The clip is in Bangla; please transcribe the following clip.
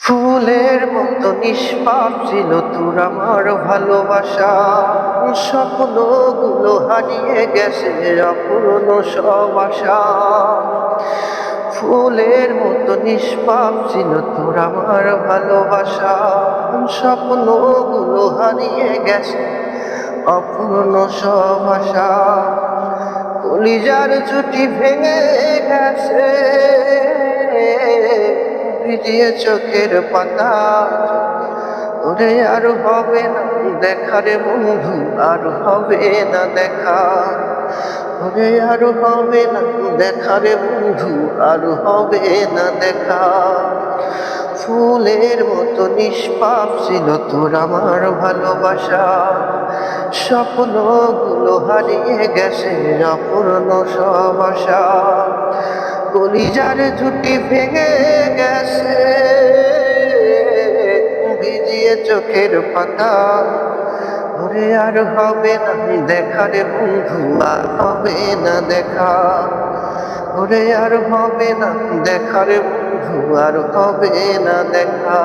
ফুলের মতো নিষ্পাপ ছিল তোর আমার ভালোবাসা। স্বপ্নগুলো হারিয়ে গেছে অপূর্ণ সব আশা। ফুলের মতো নিষ্পাপ ছিল তোর আমার ভালোবাসা। স্বপ্নগুলো হারিয়ে গেছে অপূর্ণ সব আশা। কলিজার ছুটি ভেঙে গেছে। ভিজিয়ে চোখের পাতা। ওরে আর হবে না দেখা রে বন্ধু, আর হবে না দেখা। ওরে আর হবে না দেখা রে বন্ধু, আর হবে না দেখা। ফুলের মতো নিষ্পাপ ছিল তোর আমার ভালোবাসা। স্বপ্নগুলো হারিয়ে গেছে অপূর্ণ সব আশা। কলিজার জুটি ভেঙে গেছে ভিজিয়ে চোখের পাতা। ওরে আর হবে না দেখা রে বন্ধু, আর হবে না দেখা। ওরে আর হবে না দেখা রে বন্ধু, আর হবে না দেখা।